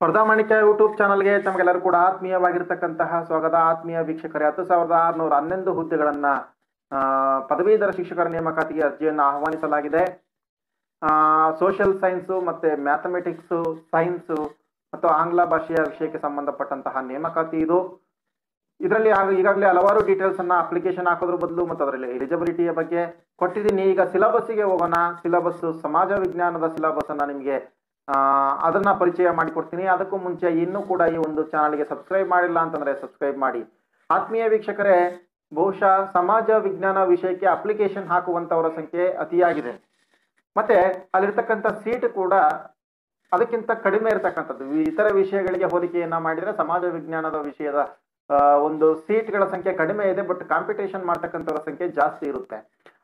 ಸ್ಪರ್ಧಾಮಾಣಿಕ್ಯ YouTube ಚಾನಲ್ಗೆ ತಮಗೆಲ್ಲರೂ ಕೂಡ ಆತ್ಮೀಯವಾಗಿರ್ತಕ್ಕಂತಹ ಸ್ವಾಗತ. ಆತ್ಮೀಯ ವೀಕ್ಷಕರೇ, ಹತ್ತು ಸಾವಿರದ ಆರುನೂರ ಹನ್ನೊಂದು ಹುದ್ದೆಗಳನ್ನ ಪದವೀಧರ ಶಿಕ್ಷಕರ ನೇಮಕಾತಿಗೆ ಅರ್ಜಿಯನ್ನು ಆಹ್ವಾನಿಸಲಾಗಿದೆ. ಸೋಷಿಯಲ್ ಸೈನ್ಸು ಮತ್ತೆ ಮ್ಯಾಥಮೆಟಿಕ್ಸು ಸೈನ್ಸು ಮತ್ತು ಆಂಗ್ಲ ಭಾಷೆಯ ವಿಷಯಕ್ಕೆ ಸಂಬಂಧಪಟ್ಟಂತಹ ನೇಮಕಾತಿ ಇದು. ಇದರಲ್ಲಿ ಈಗಾಗಲೇ ಹಲವಾರು ಡೀಟೇಲ್ಸ್ ಅನ್ನ ಅಪ್ಲಿಕೇಶನ್ ಹಾಕೋದ್ರ ಬದಲು ಮತ್ತು ಅದರಲ್ಲಿ ಎಲಿಜಿಬಿಲಿಟಿಯ ಬಗ್ಗೆ ಕೊಟ್ಟಿದ್ದೀನಿ. ಈಗ ಸಿಲಬಸ್ಸಿಗೆ ಹೋಗೋಣ. ಸಿಲಬಸ್ ಸಮಾಜ ವಿಜ್ಞಾನದ ಸಿಲಬಸ್ ಅನ್ನ ನಿಮಗೆ ಅದನ್ನ ಪರಿಚಯ ಮಾಡಿಕೊಡ್ತೀನಿ. ಅದಕ್ಕೂ ಮುಂಚೆ ಇನ್ನೂ ಕೂಡ ಈ ಒಂದು ಚಾನಲ್ಗೆ ಸಬ್ಸ್ಕ್ರೈಬ್ ಮಾಡಿಲ್ಲ ಅಂತಂದ್ರೆ ಸಬ್ಸ್ಕ್ರೈಬ್ ಮಾಡಿ. ಆತ್ಮೀಯ ವೀಕ್ಷಕರೇ, ಬಹುಶಃ ಸಮಾಜ ವಿಜ್ಞಾನ ವಿಷಯಕ್ಕೆ ಅಪ್ಲಿಕೇಶನ್ ಹಾಕುವಂತವರ ಸಂಖ್ಯೆ ಅತಿಯಾಗಿದೆ. ಮತ್ತೆ ಅಲ್ಲಿರ್ತಕ್ಕಂಥ ಸೀಟ್ ಕೂಡ ಅದಕ್ಕಿಂತ ಕಡಿಮೆ ಇರತಕ್ಕಂಥದ್ದು. ಇತರ ವಿಷಯಗಳಿಗೆ ಹೋಲಿಕೆಯನ್ನ ಮಾಡಿದ್ರೆ ಸಮಾಜ ವಿಜ್ಞಾನದ ವಿಷಯದ ಒಂದು ಸೀಟ್ಗಳ ಸಂಖ್ಯೆ ಕಡಿಮೆ ಇದೆ, ಬಟ್ ಕಾಂಪಿಟೇಷನ್ ಮಾಡ್ತಕ್ಕಂಥವ್ರ ಸಂಖ್ಯೆ ಜಾಸ್ತಿ ಇರುತ್ತೆ.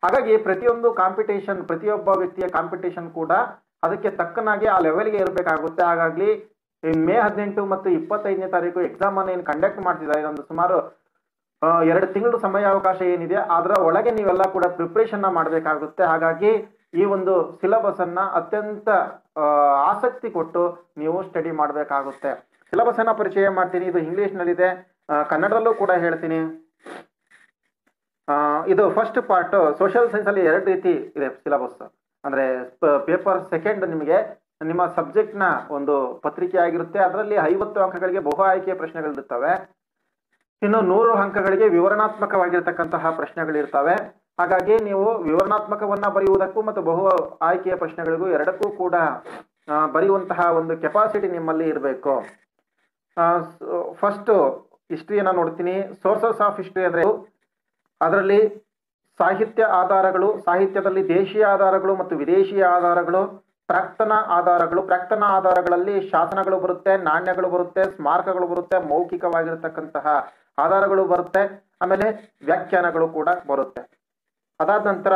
ಹಾಗಾಗಿ ಪ್ರತಿಯೊಂದು ಕಾಂಪಿಟೇಷನ್, ಪ್ರತಿಯೊಬ್ಬ ವ್ಯಕ್ತಿಯ ಕಾಂಪಿಟೇಷನ್ ಕೂಡ ಅದಕ್ಕೆ ತಕ್ಕನಾಗಿ ಆ ಲೆವೆಲ್ಗೆ ಇರಬೇಕಾಗುತ್ತೆ ಹಾಗಾಗಿ ಮೇ ಹದಿನೆಂಟು ಮತ್ತು ಇಪ್ಪತ್ತೈದನೇ ತಾರೀಕು ಎಕ್ಸಾಮ್ ಅನ್ನು ಏನು ಕಂಡಕ್ಟ್ ಮಾಡ್ತಿದ್ದಾರೆ. ಇದೊಂದು ಸುಮಾರು ಎರಡು ತಿಂಗಳು ಸಮಯಾವಕಾಶ ಏನಿದೆ ಅದರ ಒಳಗೆ ನೀವೆಲ್ಲ ಕೂಡ ಪ್ರಿಪ್ರೇಷನ್ನ ಮಾಡಬೇಕಾಗುತ್ತೆ. ಹಾಗಾಗಿ ಈ ಒಂದು ಸಿಲೆಬಸ್ ಅನ್ನ ಅತ್ಯಂತ ಆಸಕ್ತಿ ಕೊಟ್ಟು ನೀವು ಸ್ಟಡಿ ಮಾಡಬೇಕಾಗುತ್ತೆ. ಸಿಲೆಬಸ್ ಅನ್ನ ಪರಿಚಯ ಮಾಡ್ತೀನಿ. ಇದು ಇಂಗ್ಲಿಷ್ ನಲ್ಲಿದೆ. ಆ, ಕನ್ನಡದಲ್ಲೂ ಕೂಡ ಹೇಳ್ತೀನಿ. ಇದು ಫಸ್ಟ್ ಪಾರ್ಟ್ ಸೋಷಿಯಲ್ ಸೈನ್ಸ್ ಅಲ್ಲಿ ಎರಡು ರೀತಿ ಇದೆ ಸಿಲೆಬಸ್ ಅಂದ್ರೆ ಪೇಪರ್ ಸೆಕೆಂಡ್ ನಿಮಗೆ ನಿಮ್ಮ ಸಬ್ಜೆಕ್ಟ್ನ ಒಂದು ಪತ್ರಿಕೆ ಆಗಿರುತ್ತೆ. ಅದರಲ್ಲಿ ಐವತ್ತು ಅಂಕಗಳಿಗೆ ಬಹು ಆಯ್ಕೆಯ ಪ್ರಶ್ನೆಗಳಿರ್ತವೆ ಇನ್ನು ನೂರು ಅಂಕಗಳಿಗೆ ವಿವರಣಾತ್ಮಕವಾಗಿರ್ತಕ್ಕಂತಹ ಪ್ರಶ್ನೆಗಳಿರ್ತವೆ ಹಾಗಾಗಿ ನೀವು ವಿವರಣಾತ್ಮಕವನ್ನ ಬರೆಯುವುದಕ್ಕೂ ಮತ್ತು ಬಹು ಆಯ್ಕೆಯ ಪ್ರಶ್ನೆಗಳಿಗೂ ಎರಡಕ್ಕೂ ಕೂಡ ಬರೆಯುವಂತಹ ಒಂದು ಕೆಪಾಸಿಟಿ ನಿಮ್ಮಲ್ಲಿ ಇರಬೇಕು. ಫಸ್ಟ್ ಹಿಸ್ಟ್ರಿಯನ್ನ ನೋಡ್ತೀನಿ. ಸೋರ್ಸಸ್ ಆಫ್ ಹಿಸ್ಟ್ರಿ ಅಂದ್ರೆ, ಅದರಲ್ಲಿ ಸಾಹಿತ್ಯ ಆಧಾರಗಳು, ಸಾಹಿತ್ಯದಲ್ಲಿ ದೇಶೀಯ ಆಧಾರಗಳು ಮತ್ತು ವಿದೇಶಿಯ ಆಧಾರಗಳು ಪ್ರಾಕ್ತನ ಆಧಾರಗಳು. ಪ್ರಾಕ್ತನ ಆಧಾರಗಳಲ್ಲಿ ಶಾಸನಗಳು ಬರುತ್ತೆ, ನಾಣ್ಯಗಳು ಬರುತ್ತೆ, ಸ್ಮಾರಕಗಳು ಬರುತ್ತೆ, ಮೌಖಿಕವಾಗಿರತಕ್ಕಂತಹ ಆಧಾರಗಳು ಬರುತ್ತೆ, ಆಮೇಲೆ ವ್ಯಾಖ್ಯಾನಗಳು ಕೂಡ ಬರುತ್ತೆ. ಅದಾದ ನಂತರ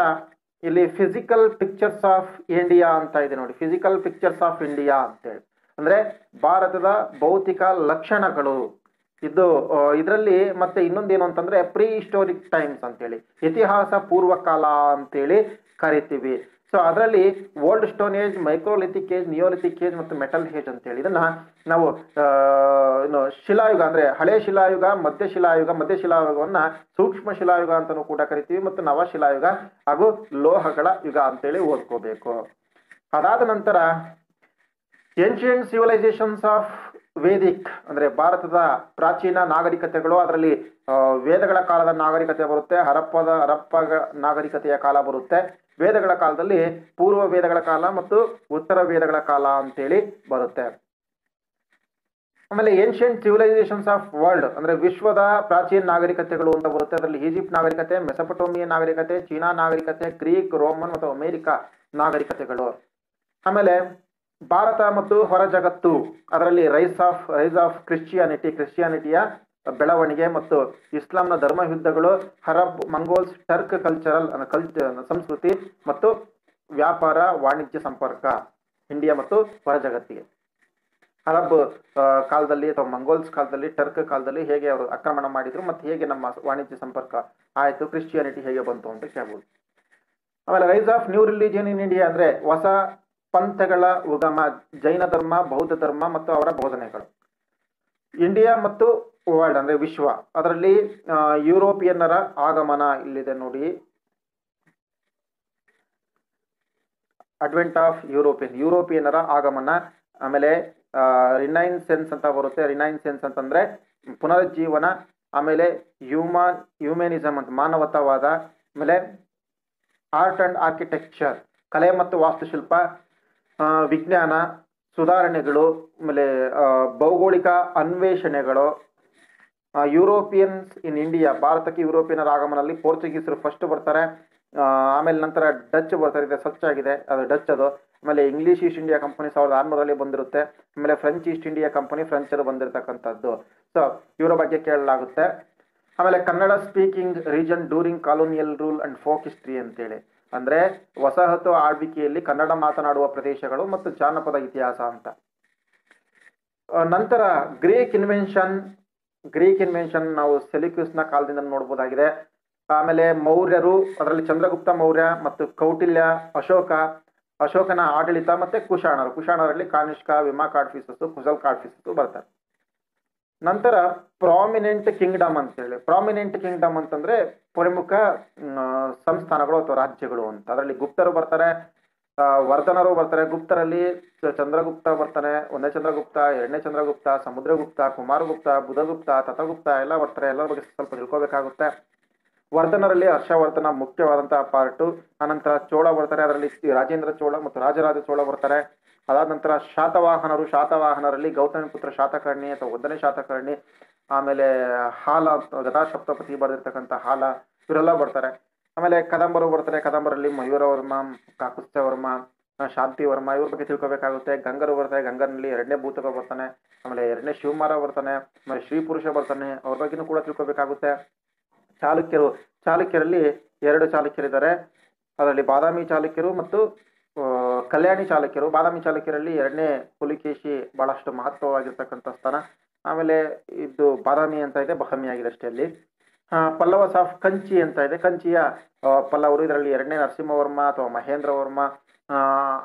ಇಲ್ಲಿ ಫಿಸಿಕಲ್ ಪಿಕ್ಚರ್ಸ್ ಆಫ್ ಇಂಡಿಯಾ ಅಂತ ಇದೆ ನೋಡಿ. ಫಿಸಿಕಲ್ ಪಿಕ್ಚರ್ಸ್ ಆಫ್ ಇಂಡಿಯಾ ಅಂತೇಳಿ. ಅಂದ್ರೆ ಭಾರತದ ಭೌತಿಕ ಲಕ್ಷಣಗಳು. ಇದು ಇದರಲ್ಲಿ ಮತ್ತೆ ಇನ್ನೊಂದೇನು ಅಂತಂದ್ರೆ ಪ್ರೀ ಹಿಸ್ಟೋರಿಕ್ ಟೈಮ್ಸ್ ಅಂತೇಳಿ, ಇತಿಹಾಸ ಪೂರ್ವ ಕಾಲ ಅಂತೇಳಿ ಕರಿತೀವಿ. ಸೊ ಅದರಲ್ಲಿ old stone age microlithic age neolithic age ಮತ್ತು ಮೆಟಲ್ ಏಜ್ ಅಂತೇಳಿ, ಇದನ್ನ ನಾವು ಏನು ಶಿಲಾಯುಗ ಅಂದ್ರೆ ಹಳೆ ಶಿಲಾಯುಗ, ಮಧ್ಯ ಶಿಲಾಯುಗ, ಮಧ್ಯ ಶಿಲಾಯುಗವನ್ನ ಸೂಕ್ಷ್ಮ ಶಿಲಾಯುಗ ಅಂತಲೂ ಕೂಡ ಕರಿತೀವಿ ಮತ್ತು ನವ ಶಿಲಾಯುಗ ಹಾಗೂ ಲೋಹಗಳ ಯುಗ ಅಂತೇಳಿ ಓದ್ಕೋಬೇಕು. ಅದಾದ ನಂತರ ಏನ್ಷಿಯಂಟ್ ಸಿವಿಲೈಸೇಷನ್ಸ್ ಆಫ್ ವೇದಿಕ್ ಅಂದ್ರೆ ಭಾರತದ ಪ್ರಾಚೀನ ನಾಗರಿಕತೆಗಳು, ಅದರಲ್ಲಿ ವೇದಗಳ ಕಾಲದ ನಾಗರಿಕತೆ ಬರುತ್ತೆ, ಹರಪ್ಪದ ಹರಪ್ಪ ನಾಗರಿಕತೆಯ ಕಾಲ ಬರುತ್ತೆ. ವೇದಗಳ ಕಾಲದಲ್ಲಿ ಪೂರ್ವ ವೇದಗಳ ಕಾಲ ಮತ್ತು ಉತ್ತರ ವೇದಗಳ ಕಾಲ ಅಂತೇಳಿ ಬರುತ್ತೆ. ಆಮೇಲೆ ಏನ್ಷಿಯಂಟ್ ಸಿವಿಲೈಸೇಷನ್ಸ್ ಆಫ್ ವರ್ಲ್ಡ್ ಅಂದ್ರೆ ವಿಶ್ವದ ಪ್ರಾಚೀನ ನಾಗರಿಕತೆಗಳು ಅಂತ ಬರುತ್ತೆ. ಅದರಲ್ಲಿ ಈಜಿಪ್ಟ್ ನಾಗರಿಕತೆ ಮೆಸಪಟೋಮಿಯನ್ ನಾಗರಿಕತೆ, ಚೀನಾ ನಾಗರಿಕತೆ, ಗ್ರೀಕ್, ರೋಮನ್ ಮತ್ತು ಅಮೇರಿಕಾ ನಾಗರಿಕತೆಗಳು. ಆಮೇಲೆ ಭಾರತ ಮತ್ತು ಹೊರ ಜಗತ್ತು, ಅದರಲ್ಲಿ rise of rise of Christianity ಕ್ರಿಶ್ಚಿಯಾನಿಟಿಯ ಬೆಳವಣಿಗೆ ಮತ್ತು ಇಸ್ಲಾಂನ ಧರ್ಮ ಯುದ್ಧಗಳು ಹರಬ್ ಮಂಗೋಲ್ಸ್, ಟರ್ಕ್ ಕಲ್ಚರಲ್ ಕಲ್ಚರ್ ಸಂಸ್ಕೃತಿ ಮತ್ತು ವ್ಯಾಪಾರ, ವಾಣಿಜ್ಯ ಸಂಪರ್ಕ ಇಂಡಿಯಾ ಮತ್ತು ಹೊರ ಜಗತ್ತಿಗೆ. ಅರಬ್ ಕಾಲದಲ್ಲಿ ಅಥವಾ ಮಂಗೋಲ್ಸ್ ಕಾಲದಲ್ಲಿ, ಟರ್ಕ್ ಕಾಲದಲ್ಲಿ ಹೇಗೆ ಅವರು ಆಕ್ರಮಣ ಮಾಡಿದ್ರು ಮತ್ತು ಹೇಗೆ ನಮ್ಮ ವಾಣಿಜ್ಯ ಸಂಪರ್ಕ ಆಯಿತು ಕ್ರಿಶ್ಚಿಯಾನಿಟಿ ಹೇಗೆ ಬಂತು ಅಂತ ಕೇಳ್ಬೋದು. ಆಮೇಲೆ rise of new religion in India ಅಂದರೆ ಹೊಸ ಪಂಥಗಳ ಉಗಮ, ಜೈನ ಧರ್ಮ, ಬೌದ್ಧ ಧರ್ಮ ಮತ್ತು ಅವರ ಬೋಧನೆಗಳು. ಇಂಡಿಯಾ ಮತ್ತು ವರ್ಲ್ಡ್ ಅಂದ್ರೆ ವಿಶ್ವ, ಅದರಲ್ಲಿ ಯುರೋಪಿಯನ್ನರ ಆಗಮನ ಇಲ್ಲಿದೆ ನೋಡಿ. ಅಡ್ವೆಂಟ್ ಆಫ್ ಯುರೋಪಿಯನ್ ಯುರೋಪಿಯನ್ನರ ಆಗಮನ, ಆಮೇಲೆ ರಿನೈನ್ಸೆನ್ಸ್ ಅಂತ ಬರುತ್ತೆ. ರಿನೈನ್ಸೆನ್ಸ್ ಅಂತಂದ್ರೆ ಪುನರುಜ್ಜೀವನ, ಆಮೇಲೆ ಹ್ಯೂಮನ್ ಹ್ಯೂಮನಿಸಮ್ ಅಂತ ಮಾನವತಾವಾದ, ಆಮೇಲೆ ಆರ್ಟ್ ಅಂಡ್ ಆರ್ಕಿಟೆಕ್ಚರ್ ಕಲೆ ಮತ್ತು ವಾಸ್ತುಶಿಲ್ಪ ವಿಜ್ಞಾನ, ಸುಧಾರಣೆಗಳು, ಆಮೇಲೆ ಭೌಗೋಳಿಕ ಅನ್ವೇಷಣೆಗಳು ಯುರೋಪಿಯನ್ಸ್ ಇನ್ ಇಂಡಿಯಾ, ಭಾರತಕ್ಕೆ ಯುರೋಪಿಯನ್ನರ ಆಗಮನದಲ್ಲಿ ಪೋರ್ಚುಗೀಸರು ಫಸ್ಟ್ ಬರ್ತಾರೆ. ಆಮೇಲೆ ನಂತರ ಡಚ್ ಬರ್ತಾರೆ. ಇದೆ ಸ್ವಚ್ಛ ಆಗಿದೆ. ಅದು ಡಚ್ ಅದು. ಆಮೇಲೆ ಇಂಗ್ಲಿಷ್ ಈಸ್ಟ್ ಇಂಡಿಯಾ ಕಂಪನಿ ಸಾವಿರದ ಆರುನೂರಲ್ಲಿ ಬಂದಿರುತ್ತೆ. ಆಮೇಲೆ French East India Company French ಅದು ಬಂದಿರತಕ್ಕಂಥದ್ದು. ಸೊ ಇವರ ಬಗ್ಗೆ ಕೇಳಲಾಗುತ್ತೆ. ಆಮೇಲೆ Kannada speaking region during colonial rule and folk history ಅಂತೇಳಿ. ಅಂದ್ರೆ ವಸಾಹತು ಆಳ್ವಿಕೆಯಲ್ಲಿ ಕನ್ನಡ ಮಾತನಾಡುವ ಪ್ರದೇಶಗಳು ಮತ್ತು ಜಾನಪದ ಇತಿಹಾಸ ಅಂತ. ನಂತರ ಗ್ರೀಕ್ ಇನ್ವೆನ್ಷನ್ ಗ್ರೀಕ್ ಇನ್ವೆನ್ಷನ್ ನಾವು ಸೆಲಿಕ್ಯೂಸ್ನ ಕಾಲದಿಂದ ನೋಡ್ಬೋದಾಗಿದೆ. ಆಮೇಲೆ ಮೌರ್ಯರು, ಅದರಲ್ಲಿ ಚಂದ್ರಗುಪ್ತ ಮೌರ್ಯ ಮತ್ತು ಕೌಟಿಲ್ಯ, ಅಶೋಕ, ಅಶೋಕನ ಆಡಳಿತ ಮತ್ತೆ ಕುಶಾಣರು. ಕುಶಾಣರಲ್ಲಿ ಕಾನಿಷ್ಕ, ವಿಮಾ ಕಾಡ್ಫೀಸಸ್ ಕುಸಲ್ ಕಾಡ್ಫೀಸಸ್ ಬರ್ತಾರೆ. ನಂತರ ಪ್ರಾಮಿನೆಂಟ್ ಕಿಂಗ್ಡಮ್ ಅಂತ ಹೇಳಿ. ಪ್ರಾಮಿನೆಂಟ್ ಕಿಂಗ್ಡಮ್ ಅಂತಂದ್ರೆ ಪ್ರಮುಖ ಸಂಸ್ಥಾನಗಳು ಅಥವಾ ರಾಜ್ಯಗಳು ಅಂತ. ಅದರಲ್ಲಿ ಗುಪ್ತರು ಬರ್ತಾರೆ ವರ್ಧನರು ಬರ್ತಾರೆ. ಗುಪ್ತರಲ್ಲಿ ಚಂದ್ರಗುಪ್ತ ಬರ್ತಾನೆ, ಒಂದೇ ಚಂದ್ರಗುಪ್ತ, ಎರಡನೇ ಚಂದ್ರಗುಪ್ತ, ಸಮುದ್ರಗುಪ್ತ, ಕುಮಾರಗುಪ್ತ, ಬುಧಗುಪ್ತ ತಥಗುಪ್ತ ಎಲ್ಲ ಬರ್ತಾರೆ. ಎಲ್ಲರ ಬಗ್ಗೆ ಸ್ವಲ್ಪ ತಿಳ್ಕೊಬೇಕಾಗುತ್ತೆ. ವರ್ಧನರಲ್ಲಿ ಹರ್ಷವರ್ಧನ ಮುಖ್ಯವಾದಂತಹ ಪಾರ್ಟು ಅನಂತರ ಚೋಳ ಬರ್ತಾರೆ. ಅದರಲ್ಲಿ ರಾಜೇಂದ್ರ ಚೋಳ ಮತ್ತು ರಾಜರಾಜ ಚೋಳ ಬರ್ತಾರೆ. ಅದಾದ ನಂತರ ಶಾತವಾಹನರು, ಶಾತವಾಹನರಲ್ಲಿ ಗೌತಮಿ ಪುತ್ರ ಶಾತಕರ್ಣಿ ಅಥವಾ ಒಂದನೇ ಶಾತಕರ್ಣಿ, ಆಮೇಲೆ ಹಾಲ, ಗದಾಶಪ್ತಪತಿ ಬರೆದಿರ್ತಕ್ಕಂಥ ಹಾಲ, ಇವರೆಲ್ಲ ಬರ್ತಾರೆ. ಆಮೇಲೆ ಕದಂಬರು ಬರ್ತಾರೆ. ಕದಂಬರಲ್ಲಿ ಮಯೂರವರ್ಮ ಕಾಕುತ್ಯವರ್ಮ ಶಾಂತಿ ಶಾಂತಿವರ್ಮ ಇವ್ರ ಬಗ್ಗೆ ತಿಳ್ಕೊಬೇಕಾಗುತ್ತೆ. ಗಂಗರು ಬರ್ತಾರೆ. ಗಂಗನಲ್ಲಿ ಎರಡನೇ ಭೂತಕ ಬರ್ತಾನೆ. ಆಮೇಲೆ ಎರಡನೇ ಶಿವಮಾರ ಬರ್ತಾನೆ. ಆಮೇಲೆ ಶ್ರೀ ಪುರುಷ ಬರ್ತಾನೆ. ಅವ್ರ ಬಗ್ಗೆನೂ ಕೂಡ ತಿಳ್ಕೊಬೇಕಾಗುತ್ತೆ. ಚಾಲುಕ್ಯರು, ಚಾಲುಕ್ಯರಲ್ಲಿ ಎರಡು ಚಾಲುಕ್ಯರಿದ್ದಾರೆ. ಅದರಲ್ಲಿ ಬಾದಾಮಿ ಚಾಲುಕ್ಯರು ಮತ್ತು ಕಲ್ಯಾಣಿ ಚಾಲುಕ್ಯರು, ಬಾದಾಮಿ ಚಾಲುಕ್ಯರಲ್ಲಿ ಎರಡನೇ ಪುಲಿಕೇಶಿ ಬಹಳಷ್ಟು ಮಹತ್ವವಾಗಿರ್ತಕ್ಕಂಥ ಸ್ಥಾನ. ಆಮೇಲೆ ಇದು ಬಾದಾಮಿ ಅಂತ ಇದೆ, ಬಹಮಿ ಆಗಿದೆ ಅಷ್ಟೇ ಅಲ್ಲಿ. ಪಲ್ಲವ ಪಲ್ಲವಸ್ ಆಫ್ ಕಂಚಿ ಅಂತ ಇದೆ. ಕಂಚಿಯ ಪಲ್ಲವರು ಇದರಲ್ಲಿ ಎರಡನೇ ನರಸಿಂಹವರ್ಮ ಅಥವಾ ಮಹೇಂದ್ರ ವರ್ಮ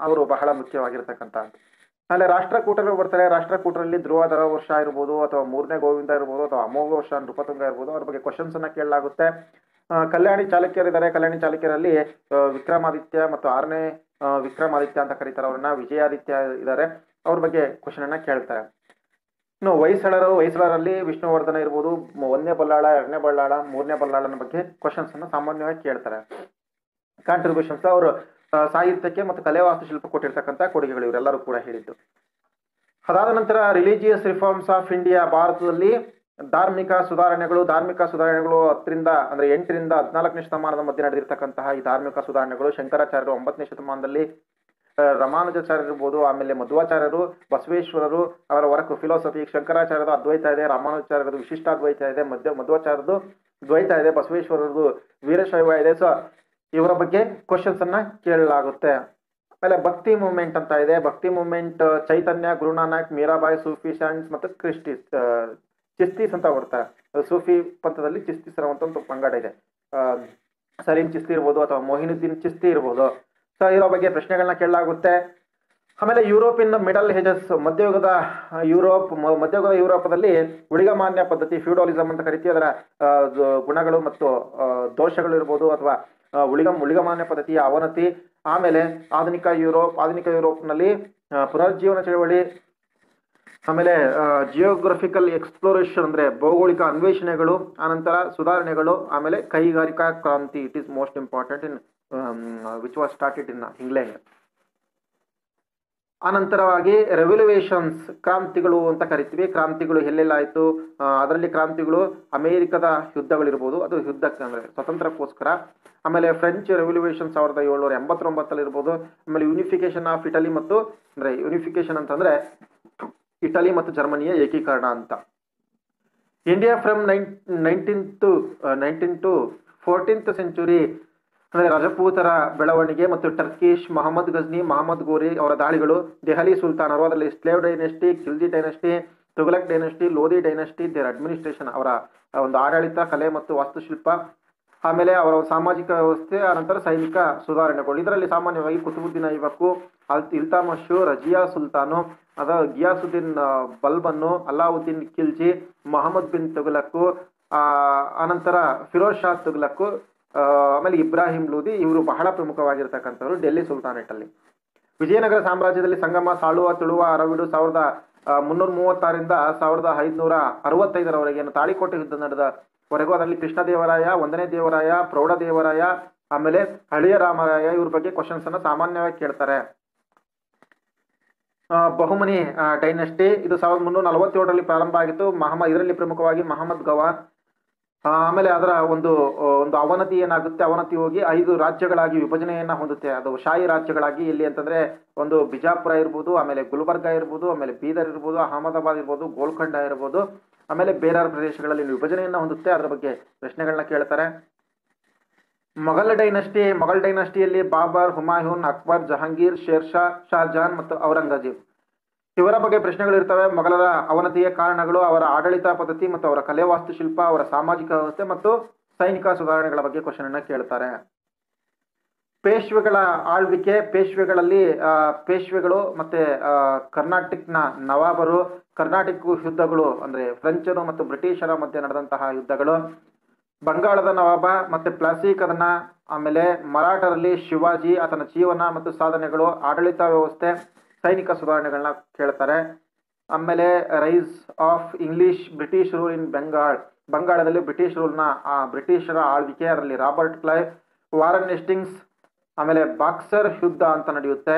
ಅವರು ಬಹಳ ಮುಖ್ಯವಾಗಿರ್ತಕ್ಕಂಥ ಆಮೇಲೆ ರಾಷ್ಟ್ರಕೂಟರು ಬರ್ತಾರೆ. ರಾಷ್ಟ್ರಕೂಟರಲ್ಲಿ ಧ್ರುವಧರ ವರ್ಷ ಇರ್ಬೋದು ಅಥವಾ ಮೂರನೇ ಗೋವಿಂದ ಇರ್ಬೋದು ಅಥವಾ ಅಮೋಘ ವರ್ಷ ನೃಪತುಂಗ ಇರ್ಬೋದು. ಅವ್ರ ಬಗ್ಗೆ ಕ್ವಶನ್ಸ್ ಅನ್ನ ಕೇಳಲಾಗುತ್ತೆ. ಕಲ್ಯಾಣಿ ಚಾಲುಕ್ಯರಿದ್ದಾರೆ. ಕಲ್ಯಾಣಿ ಚಾಲುಕ್ಯರಲ್ಲಿ ವಿಕ್ರಮಾದಿತ್ಯ ಮತ್ತು ಆರನೇ ವಿಕ್ರಮಾದಿತ್ಯ ಅಂತ ಕರೀತಾರೆ, ಅವ್ರನ್ನ ವಿಜಯಾದಿತ್ಯ ಇದ್ದಾರೆ. ಅವ್ರ ಬಗ್ಗೆ ಕ್ವಶನ್ ಅನ್ನ ಕೇಳ್ತಾರೆ. ಇನ್ನು ಹೊಯ್ಸಳರು, ಹೊಯ್ಸಳರಲ್ಲಿ ವಿಷ್ಣುವರ್ಧನ ಇರ್ಬೋದು, ಒಂದನೇ ಬಲ್ಲಾಳ, ಎರಡನೇ ಬಲ್ಲಾಳ, ಮೂರನೇ ಬಲ್ಲಾಳನ ಬಗ್ಗೆ ಕ್ವಶನ್ಸ್ ಅನ್ನ ಸಾಮಾನ್ಯವಾಗಿ ಕೇಳ್ತಾರೆ. ಕಾಂಟ್ರಿಬ್ಯೂಷನ್ಸ್ ಅವರು ಸಾಹಿತ್ಯಕ್ಕೆ ಮತ್ತು ಕಲೆ ವಾಸ್ತುಶಿಲ್ಪ ಕೊಟ್ಟಿರ್ತಕ್ಕಂಥ ಕೊಡುಗೆಗಳು ಇವರೆಲ್ಲರೂ ಕೂಡ ಹೇಳಿದ್ದು. ಅದಾದ ನಂತರ ರಿಲಿಜಿಯಸ್ ರಿಫಾರ್ಮ್ಸ್ ಆಫ್ ಇಂಡಿಯಾ ಭಾರತದಲ್ಲಿ ಧಾರ್ಮಿಕ ಸುಧಾರಣೆಗಳು ಧಾರ್ಮಿಕ ಸುಧಾರಣೆಗಳು ಹತ್ತರಿಂದ ಅಂದ್ರೆ ಎಂಟರಿಂದ ಹದಿನಾಲ್ಕನೇ ಶತಮಾನದ ಮಧ್ಯೆ ನಡೆದಿರ್ತಕ್ಕಂತಹ ಈ ಧಾರ್ಮಿಕ ಸುಧಾರಣೆಗಳು ಶಂಕರಾಚಾರ್ಯರು ಒಂಬತ್ತನೇ ಶತಮಾನದಲ್ಲಿ ರಾಮಾನುಜಾಚಾರ್ಯ ಇರ್ಬೋದು, ಆಮೇಲೆ ಮಧ್ವಾಚಾರ್ಯರು, ಬಸವೇಶ್ವರರು, ಅವರ ವರ್ಕ್ ಫಿಲಾಸಫಿ ಶಂಕರಾಚಾರ್ಯದ ಅದ್ವೈತ ಇದೆ, ರಾಮಾನುಜಾಚಾರ್ಯರದು ವಿಶಿಷ್ಟಾದ್ವೈತ ಇದೆ, ಮಧ್ಯ ಮಧ್ವಾಚಾರ್ಯದು ದ್ವೈತ ಇದೆ, ಬಸವೇಶ್ವರರದು ವೀರಶೈವ ಇದೆ. ಸೊ ಇವರ ಬಗ್ಗೆ ಕ್ವಶನ್ಸ್ ಅನ್ನ ಕೇಳಲಾಗುತ್ತೆ. ಆಮೇಲೆ ಭಕ್ತಿ ಮೂವ್ಮೆಂಟ್ ಅಂತ ಇದೆ. ಭಕ್ತಿ ಮೂವ್ಮೆಂಟ್ ಚೈತನ್ಯ, ಗುರುನಾನಕ್, ಮೀರಾಬಾಯಿ, ಸೂಫಿ ಶಾನ್ಸ್ ಮತ್ತು ಕ್ರಿಸ್ಟಿಸ್ ಚಿಸ್ತೀಸ್ ಅಂತ ಹೊಡ್ತಾರೆ ಸೂಫಿ ಪಂಥದಲ್ಲಿ ಚಿಸ್ತೀಸ್ ಅನ್ನುವಂಥ ಒಂದು ಪಂಗಡ ಇದೆ. ಸಲೀಂ ಚಿಸ್ತಿ ಇರ್ಬೋದು ಅಥವಾ ಮೊಹಿನುದ್ದೀನ್ ಚಿಸ್ತಿ ಇರ್ಬೋದು. ಸೊ ಇರೋ ಬಗ್ಗೆ ಪ್ರಶ್ನೆಗಳನ್ನ ಕೇಳಲಾಗುತ್ತೆ. ಆಮೇಲೆ ಯುರೋಪಿನ ಮಿಡಲ್ ಹೇಜಸ್ ಮಧ್ಯಯುಗದ ಯುರೋಪ್ ಮಧ್ಯಯುಗದ ಯುರೋಪದಲ್ಲಿ ಉಳಿಗಮಾನ್ಯ ಪದ್ಧತಿ ಫ್ಯೂಡೋಲಿಸಮ್ ಅಂತ ಕರಿತೀವಿ. ಅದರ ಗುಣಗಳು ಮತ್ತು ದೋಷಗಳು ಇರ್ಬೋದು ಅಥವಾ ಉಳಿಗಮ್ ಉಳಿಗ ಉಳಿಗಮಾನ್ಯ ಪದ್ಧತಿಯ ಅವನತಿ. ಆಮೇಲೆ ಆಧುನಿಕ ಯುರೋಪ್, ಆಧುನಿಕ ಯುರೋಪ್ನಲ್ಲಿ ಪುನರ್ಜೀವನ ಚಳವಳಿ ಆಮೇಲೆ ಜಿಯೋಗ್ರಫಿಕಲ್ ಎಕ್ಸ್ಪ್ಲೋರೇಷನ್ ಅಂದರೆ ಭೌಗೋಳಿಕ ಅನ್ವೇಷಣೆಗಳು, ಆನಂತರ ಸುಧಾರಣೆಗಳು, ಆಮೇಲೆ ಕೈಗಾರಿಕಾ ಕ್ರಾಂತಿ. It is most important in which was started in England ಅನಂತರವಾಗಿ revolutions ಕ್ರಾಂತಿಗಳು ಅಂತ ಕರಿತೀವಿ. ಕ್ರಾಂತಿಗಳು ಎಲ್ಲೆಲ್ಲಾಯಿತು ಅದರಲ್ಲಿ ಕ್ರಾಂತಿಗಳು ಅಮೇರಿಕದ ಯುದ್ಧಗಳಿರ್ಬೋದು. ಅದು ಯುದ್ಧಕ್ಕೆ ಅಂದರೆ ಸ್ವತಂತ್ರಕ್ಕೋಸ್ಕರ. ಆಮೇಲೆ ಫ್ರೆಂಚ್ ರೆವಲ್ಯೂಷನ್ ಸಾವಿರದ ಏಳ್ನೂರ ಎಂಬತ್ತೊಂಬತ್ತಲ್ಲಿ ಇರ್ಬೋದು. ಆಮೇಲೆ ಯೂನಿಫಿಕೇಶನ್ ಆಫ್ ಇಟಲಿ ಮತ್ತು, ಅಂದರೆ ಯೂನಿಫಿಕೇಶನ್ ಅಂತಂದರೆ ಇಟಲಿ ಮತ್ತು ಜರ್ಮನಿಯ ಏಕೀಕರಣ ಅಂತ. India from nine nineteen to nineteen to fourteenth century, ಅಂದರೆ ರಜಪೂತರ ಬೆಳವಣಿಗೆ ಮತ್ತು ಟರ್ಕಿಶ್ ಮಹಮ್ಮದ್ ಗಜ್ನಿ, ಮಹಮ್ಮದ್ ಗೋರಿ ಅವರ ದಾಳಿಗಳು ದೆಹಲಿ ಸುಲ್ತಾನರು ಅದರಲ್ಲಿ slave dynasty Khilji dynasty Tughlaq dynasty, Lodhi dynasty, their administration ಅವರ ಒಂದು ಆಡಳಿತ, ಕಲೆ ಮತ್ತು ವಾಸ್ತುಶಿಲ್ಪ. ಆಮೇಲೆ ಅವರ ಸಾಮಾಜಿಕ ವ್ಯವಸ್ಥೆ ಆನಂತರ ಸೈನಿಕ ಸುಧಾರಣೆಗಳು. ಇದರಲ್ಲಿ ಸಾಮಾನ್ಯವಾಗಿ ಕುತುಬುದ್ದೀನ್ ಐಬಕ್ಕು ಅಲ್ ಇಲ್ತಾಮಶು ರಜಿಯಾ ಸುಲ್ತಾನು, ಅದ ಗಿಯಾಸುದ್ದೀನ್ ಬಲ್ಬನ್ನು ಅಲ್ಲಾವುದ್ದೀನ್ ಖಿಲ್ಜಿ, ಮೊಹಮ್ಮದ್ ಬಿನ್ ತುಗಲಕ್ಕು ಅನಂತರ ಫಿರೋಜ್ ಶಾ ತುಗಲಕ್ಕು ಆಮೇಲೆ ಇಬ್ರಾಹಿಂ ಲೂದಿ, ಇವರು ಬಹಳ ಪ್ರಮುಖವಾಗಿರ್ತಕ್ಕಂಥವ್ರು ಡೆಲ್ಲಿ ಸುಲ್ತಾನೇಟಲ್ಲಿ. ವಿಜಯನಗರ ಸಾಮ್ರಾಜ್ಯದಲ್ಲಿ ಸಂಗಮ, ಸಾಳುವ, ತುಳುವ, ಅರವಿಡು ಸಾವಿರದ ಮುನ್ನೂರ ಮೂವತ್ತಾರರಿಂದ ಸಾವಿರದ ಐದುನೂರ ಅರವತ್ತೈದರವರೆಗೆ ತಾಳಿಕೋಟೆ ಯುದ್ಧ ನಡೆದ ವರೆಗೂ ಅದರಲ್ಲಿ ಕೃಷ್ಣದೇವರಾಯ ಒಂದನೇ ದೇವರಾಯ, ಪ್ರೌಢ ದೇವರಾಯ, ಆಮೇಲೆ ಹಳಿಯ ರಾಮರಾಯ ಇವ್ರ ಬಗ್ಗೆ ಕ್ವಶನ್ಸ್ ಅನ್ನ ಸಾಮಾನ್ಯವಾಗಿ ಕೇಳ್ತಾರೆ. ಬಹುಮನಿ ಡೈನೆಸ್ಟಿ. ಇದು ಸಾವಿರದ ಮುನ್ನೂರ ನಲವತ್ತೇಳರಲ್ಲಿ ಪ್ರಾರಂಭ ಆಗಿತ್ತು. ಮಹಮ್ಮದ್ ಇದರಲ್ಲಿ ಪ್ರಮುಖವಾಗಿ ಮಹಮ್ಮದ್ ಗವಾನ್. ಆಮೇಲೆ ಅದರ ಒಂದು ಒಂದು ಅವನತಿ ಏನಾಗುತ್ತೆ? ಅವನತಿ ಹೋಗಿ ಐದು ರಾಜ್ಯಗಳಾಗಿ ವಿಭಜನೆಯನ್ನು ಹೊಂದುತ್ತೆ. ಅದು ಶಾಹಿ ರಾಜ್ಯಗಳಾಗಿ ಇಲ್ಲಿ ಅಂತಂದ್ರೆ ಒಂದು ಬಿಜಾಪುರ ಇರ್ಬೋದು, ಆಮೇಲೆ ಗುಲ್ಬರ್ಗ ಇರ್ಬೋದು, ಆಮೇಲೆ ಬೀದರ್ ಇರ್ಬೋದು, ಅಹಮದಾಬಾದ್ ಇರ್ಬೋದು, ಗೋಲ್ಖಂಡ ಇರ್ಬೋದು, ಆಮೇಲೆ ಬೇರೆ ಪ್ರದೇಶಗಳಲ್ಲಿ ವಿಭಜನೆಯನ್ನು ಹೊಂದುತ್ತೆ. ಅದರ ಬಗ್ಗೆ ಪ್ರಶ್ನೆಗಳನ್ನ ಕೇಳ್ತಾರೆ. ಮೊಘಲ್ ಡೈನಸ್ಟಿ, ಮೊಘಲ್ ಡೈನಸ್ಟಿಯಲ್ಲಿ ಬಾಬರ್, ಹುಮಾಯೂನ್, ಅಕ್ಬರ್, ಜಹಾಂಗೀರ್ ಶೇರ್ಷಾ ಶಾಜಹಾನ್ ಮತ್ತು ಔರಂಗಜೇಬ್. ಇವರ ಬಗ್ಗೆ ಪ್ರಶ್ನೆಗಳು ಇರ್ತವೆ. ಮೊಘಲರ ಅವನತಿಯ ಕಾರಣಗಳು, ಅವರ ಆಡಳಿತ ಪದ್ಧತಿ ಮತ್ತು ಅವರ ಕಲೆ ವಾಸ್ತುಶಿಲ್ಪ, ಅವರ ಸಾಮಾಜಿಕ ವ್ಯವಸ್ಥೆ ಮತ್ತು ಸೈನಿಕ ಸುಧಾರಣೆಗಳ ಬಗ್ಗೆ ಕ್ವಶನ್ ಅನ್ನು ಕೇಳ್ತಾರೆ. ಪೇಶ್ವೆಗಳ ಆಳ್ವಿಕೆ, ಪೇಶ್ವೆಗಳಲ್ಲಿ ಪೇಶ್ವೆಗಳು ಮತ್ತೆ ಕರ್ನಾಟಕನ ನವಾಬರು, ಕರ್ನಾಟಕ ಯುದ್ಧಗಳು, ಅಂದ್ರೆ ಫ್ರೆಂಚರು ಮತ್ತು ಬ್ರಿಟಿಷರ ಮಧ್ಯೆ ನಡೆದಂತಹ ಯುದ್ಧಗಳು ಬಂಗಾಳದ ನವಾಬ ಮತ್ತೆ ಪ್ಲಾಸಿಕ್ ಅದನ್ನ ಆಮೇಲೆ ಮರಾಠರಲ್ಲಿ ಶಿವಾಜಿ ಆತನ ಜೀವನ ಮತ್ತು ಸಾಧನೆಗಳು, ಆಡಳಿತ ವ್ಯವಸ್ಥೆ, ಸೈನಿಕ ಸುಧಾರಣೆಗಳನ್ನ ಕೇಳ್ತಾರೆ. ಆಮೇಲೆ rise of English, British rule in Bengal. ಬಂಗಾಳದಲ್ಲಿ ಬ್ರಿಟಿಷ್ ರೂಲ್ನ, ಆ ಬ್ರಿಟಿಷರ ಆಳ್ವಿಕೆ, ಅದರಲ್ಲಿ ರಾಬರ್ಟ್ ಕ್ಲೈವ್, ವಾರನ್ ನೆಸ್ಟಿಂಗ್ಸ್ ಆಮೇಲೆ ಬಾಕ್ಸರ್ ಯುದ್ಧ ಅಂತ ನಡೆಯುತ್ತೆ.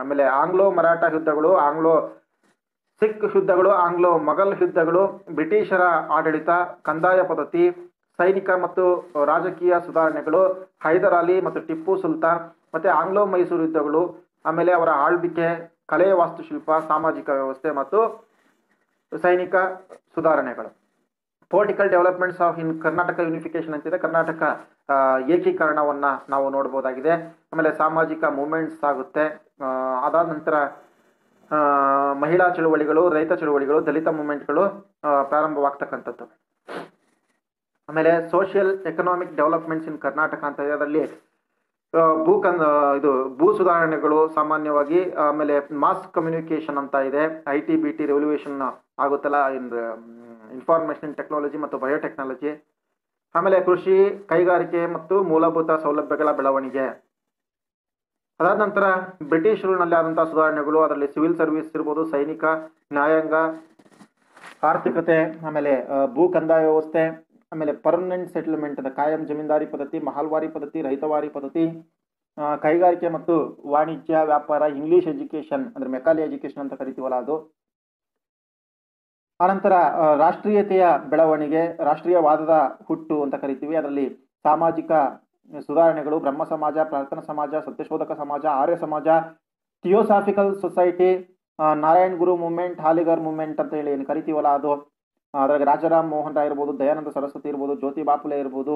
ಆಮೇಲೆ ಆಂಗ್ಲೋ ಮರಾಠ ಯುದ್ಧಗಳು, ಆಂಗ್ಲೋ ಸಿಖ್ ಯುದ್ಧಗಳು, ಆಂಗ್ಲೋ ಮೊಘಲ್ ಯುದ್ಧಗಳು, ಬ್ರಿಟಿಷರ ಆಡಳಿತ, ಕಂದಾಯ ಪದ್ಧತಿ ಸೈನಿಕ ಮತ್ತು ರಾಜಕೀಯ ಸುಧಾರಣೆಗಳು ಹೈದರ್ ಅಲಿ ಮತ್ತು ಟಿಪ್ಪು ಸುಲ್ತಾನ್ ಮತ್ತೆ ಆಂಗ್ಲೋ ಮೈಸೂರು ಯುದ್ಧಗಳು ಆಮೇಲೆ ಅವರ ಆಳ್ವಿಕೆ ಕಲೆ ವಾಸ್ತುಶಿಲ್ಪ ಸಾಮಾಜಿಕ ವ್ಯವಸ್ಥೆ ಮತ್ತು ಸೈನಿಕ ಸುಧಾರಣೆಗಳು. Political developments of in Karnataka unification ಅಂತಿದೆ. ಕರ್ನಾಟಕ ಏಕೀಕರಣವನ್ನು ನಾವು ನೋಡ್ಬೋದಾಗಿದೆ. ಆಮೇಲೆ ಸಾಮಾಜಿಕ ಮೂವ್ಮೆಂಟ್ಸ್ ಆಗುತ್ತೆ. ಅದಾದ ನಂತರ ಮಹಿಳಾ ಚಳುವಳಿಗಳು ರೈತ ಚಳುವಳಿಗಳು ದಲಿತ ಮೂವ್ಮೆಂಟ್ಗಳು ಆ, ಪ್ರಾರಂಭವಾಗ್ತಕ್ಕಂಥದ್ದು. ಆಮೇಲೆ social economic developments in Karnataka ಅಂತ ಇದೆ ಅದರಲ್ಲಿ ಭೂ ಇದು ಭೂ ಸುಧಾರಣೆಗಳು ಸಾಮಾನ್ಯವಾಗಿ, ಆಮೇಲೆ ಮಾಸ್ ಕಮ್ಯುನಿಕೇಶನ್ ಅಂತ ಇದೆ I T B T revolution ಆಗುತ್ತಲ್ಲ, ಇನ್ ಇನ್ಫಾರ್ಮೇಷನ್ ಟೆಕ್ನಾಲಜಿ ಮತ್ತು ಬಯೋಟೆಕ್ನಾಲಜಿ ಆಮೇಲೆ ಕೃಷಿ, ಕೈಗಾರಿಕೆ ಮತ್ತು ಮೂಲಭೂತ ಸೌಲಭ್ಯಗಳ ಬೆಳವಣಿಗೆ. ಅದಾದ ನಂತರ ಬ್ರಿಟಿಷ್ ರೂಲ್ನಲ್ಲಿ ಆದಂತಹ ಸುಧಾರಣೆಗಳು, ಅದರಲ್ಲಿ ಸಿವಿಲ್ ಸರ್ವಿಸ್ ಇರ್ಬೋದು, ಸೈನಿಕ, ನ್ಯಾಯಾಂಗ, ಆರ್ಥಿಕತೆ, ಆಮೇಲೆ ಭೂ ಕಂದಾಯ ವ್ಯವಸ್ಥೆ ಆಮೇಲೆ ಪರ್ಮನೆಂಟ್ ಸೆಟಲ್ಮೆಂಟ್ ಅದ ಕಾಯಂ ಜಮೀನ್ದಾರಿ ಪದ್ಧತಿ, ಮಹಲ್ವಾರಿ ಪದ್ಧತಿ, ರೈತವಾರಿ ಪದ್ಧತಿ ಕೈಗಾರಿಕೆ ಮತ್ತು ವಾಣಿಜ್ಯ, ವ್ಯಾಪಾರ ಇಂಗ್ಲಿಷ್ ಎಜುಕೇಶನ್ ಅಂದ್ರೆ ಮೆಕಾಲಿ ಎಜುಕೇಶನ್ ಅಂತ ಕರಿತೀವಲ್ಲ ಅದು. ಆನಂತರ ರಾಷ್ಟ್ರೀಯತೆಯ ಬೆಳವಣಿಗೆ ರಾಷ್ಟ್ರೀಯವಾದದ ಹುಟ್ಟು ಅಂತ ಕರಿತೀವಿ. ಅದರಲ್ಲಿ ಸಾಮಾಜಿಕ ಸುಧಾರಣೆಗಳು, ಬ್ರಹ್ಮ ಸಮಾಜ, ಪ್ರಾರ್ಥನಾ ಸಮಾಜ, Satyashodhak Samaj, Arya Samaj, theosophical society Narayan Guru movement, ಹಾಲಿಗರ್ movement ಅಂತ ಹೇಳಿ ಏನು ಕರಿತೀವಲ್ಲ ಅದು. ಅದ್ರಾಗ ರಾಜಾರಾಮ್ ಮೋಹನ್ ರಾಯ್ ಇರ್ಬೋದು, ದಯಾನಂದ ಸರಸ್ವತಿ ಇರ್ಬೋದು, ಜ್ಯೋತಿ ಬಾಪುಲೆ ಇರ್ಬೋದು,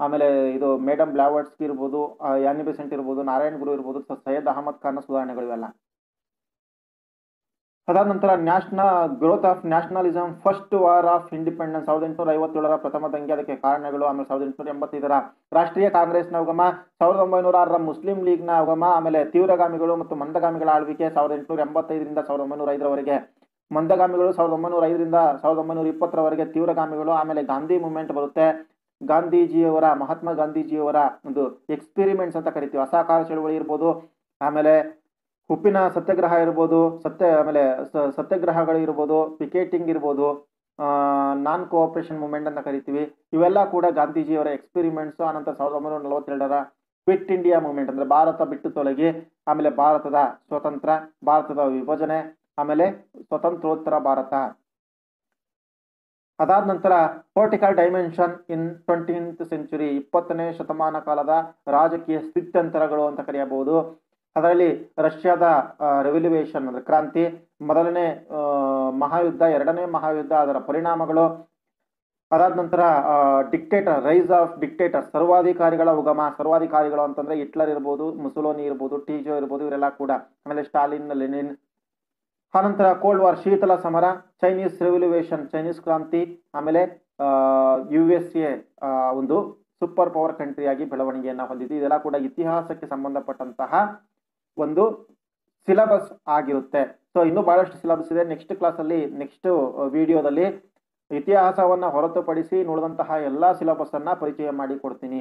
ಆಮೇಲೆ ಇದು ಮೇಡಮ್ ಬ್ಲಾವರ್ಡ್ಸ್ ಇರ್ಬೋದು ಯಾನಿ ಬೆಸೆಂಟ್ ಇರ್ಬೋದು, ನಾರಾಯಣ್ ಗುರು ಇರ್ಬೋದು ಸೈಯದ್ ಅಹಮದ್ ಖಾನ್ ಸುಧಾರಣೆಗಳು ಇವೆಲ್ಲ. ಅದಾದ ನಂತರ national growth of nationalism first war of independence ಸಾವಿರದ ಎಂಟುನೂರ ಐವತ್ತೇಳರ ಪ್ರಥಮ ದಂಗೆ ಅದಕ್ಕೆ ಕಾರಣಗಳು, ಆಮೇಲೆ ಸಾವಿರದ ಎಂಟುನೂರ ಎಂಬತ್ತೈದರ ರಾಷ್ಟ್ರೀಯ ಕಾಂಗ್ರೆಸ್ನ ಉಗಮ ಸಾವಿರದ ಒಂಬೈನೂರ ಆರರ ಮುಸ್ಲಿಂ ಲೀಗ್ನ ಉಗಮ ಆಮೇಲೆ ತೀವ್ರಗಾಮಿಗಳು ಮತ್ತು ಮಂದಗಾಮಿಗಳ ಆಳ್ವಿಕೆ, ಸಾವಿರದ ಎಂಟುನೂರ ಎಂಬತ್ತೈದರಿಂದ ಸಾವಿರದ ಒಂಬೈನೂರ ಐದರವರೆಗೆ ಮಂದಗಾಮಿಗಳು ಸಾವಿರದ ಒಂಬೈನೂರ ಐದರಿಂದ ಸಾವಿರದ ಒಂಬೈನೂರ ಇಪ್ಪತ್ತರವರೆಗೆ ತೀವ್ರಗಾಮಿಗಳು ಆಮೇಲೆ ಗಾಂಧಿ ಮೂವ್ಮೆಂಟ್ ಬರುತ್ತೆ. ಗಾಂಧೀಜಿಯವರ, ಮಹಾತ್ಮ ಗಾಂಧೀಜಿಯವರ ಒಂದು ಎಕ್ಸ್ಪೆರಿಮೆಂಟ್ಸ್ ಅಂತ ಕರಿತೀವಿ. ಅಸಹಕಾರ ಚಳುವಳಿ ಇರ್ಬೋದು, ಆಮೇಲೆ ಉಪ್ಪಿನ ಸತ್ಯಾಗ್ರಹ ಇರ್ಬೋದು, ಸತ್ಯ, ಆಮೇಲೆ ಸತ್ಯಾಗ್ರಹಗಳು ಇರ್ಬೋದು, ಪಿಕೆಟಿಂಗ್ ಇರ್ಬೋದು ನಾನ್ ಕೋಆಪರೇಷನ್ ಮೂವ್ಮೆಂಟ್ ಅಂತ ಕರಿತೀವಿ. ಇವೆಲ್ಲ ಕೂಡ ಗಾಂಧೀಜಿಯವರ ಎಕ್ಸ್ಪೆರಿಮೆಂಟ್ಸ್ ಆನಂತರ ಸಾವಿರದ ಒಂಬೈನೂರ ನಲವತ್ತೆರಡರ ಕ್ವಿಟ್ ಇಂಡಿಯಾ ಮೂವ್ಮೆಂಟ್ ಅಂದ್ರೆ ಭಾರತ ಬಿಟ್ಟು ತೊಲಗಿ, ಆಮೇಲೆ ಭಾರತದ ಸ್ವತಂತ್ರ, ಭಾರತದ ವಿಭಜನೆ ಆಮೇಲೆ ಸ್ವತಂತ್ರೋತ್ತರ ಭಾರತ. ಅದಾದ ನಂತರ political dimension in twentieth century, ಇಪ್ಪತ್ತನೇ ಶತಮಾನ ಕಾಲದ ರಾಜಕೀಯ ಸ್ಥಿತ್ಯಂತರಗಳು ಅಂತ ಕರೆಯಬಹುದು. ಅದರಲ್ಲಿ ರಷ್ಯಾದ ರೆವಲ್ಯೂಷನ್ ಅಂದ್ರೆ ಕ್ರಾಂತಿ, ಮೊದಲನೇ ಮಹಾಯುದ್ಧ, ಎರಡನೇ ಮಹಾಯುದ್ಧ, ಅದರ ಪರಿಣಾಮಗಳು. ಅದಾದ ನಂತರ ಡಿಕ್ಟೇಟರ್ ರೈಸ್ ಆಫ್ ಡಿಕ್ಟೇಟರ್ ಸರ್ವಾಧಿಕಾರಿಗಳ ಉಗಮ, ಸರ್ವಾಧಿಕಾರಿಗಳು ಅಂತಂದ್ರೆ ಹಿಟ್ಲರ್ ಇರ್ಬೋದು, ಮುಸುಲೋನಿ ಇರ್ಬೋದು, ಟೀಜೋ ಇರ್ಬೋದು, ಇವರೆಲ್ಲ ಕೂಡ. ಆಮೇಲೆ ಸ್ಟಾಲಿನ್, ಲೆನಿನ್ ಆನಂತರ ಕೋಲ್ಡ್ ವಾರ್ ಶೀತಲ ಸಮರ ಚೈನೀಸ್ ರೆವಲ್ಯೂಷನ್ ಚೈನೀಸ್ ಕ್ರಾಂತಿ, ಆಮೇಲೆ ಯು ಎಸ್ ಎ ಒಂದು ಸೂಪರ್ ಪವರ್ ಕಂಟ್ರಿಯಾಗಿ ಬೆಳವಣಿಗೆಯನ್ನು ಹೊಂದಿದೆ. ಇದೆಲ್ಲ ಕೂಡ ಇತಿಹಾಸಕ್ಕೆ ಸಂಬಂಧಪಟ್ಟಂತಹ ಒಂದು ಸಿಲಬಸ್ ಆಗಿರುತ್ತೆ. ಸೊ ಇನ್ನೂ ಬಹಳಷ್ಟು ಸಿಲಬಸ್ ಇದೆ. ನೆಕ್ಸ್ಟ್ ಕ್ಲಾಸಲ್ಲಿ ನೆಕ್ಸ್ಟ್ ವಿಡಿಯೋದಲ್ಲಿ ಇತಿಹಾಸವನ್ನು ಹೊರತುಪಡಿಸಿ ನೋಡಿದಂತಹ ಎಲ್ಲ ಸಿಲಬಸ್ ಅನ್ನ ಪರಿಚಯ ಮಾಡಿಕೊಡ್ತೀನಿ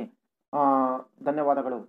ಧನ್ಯವಾದಗಳು.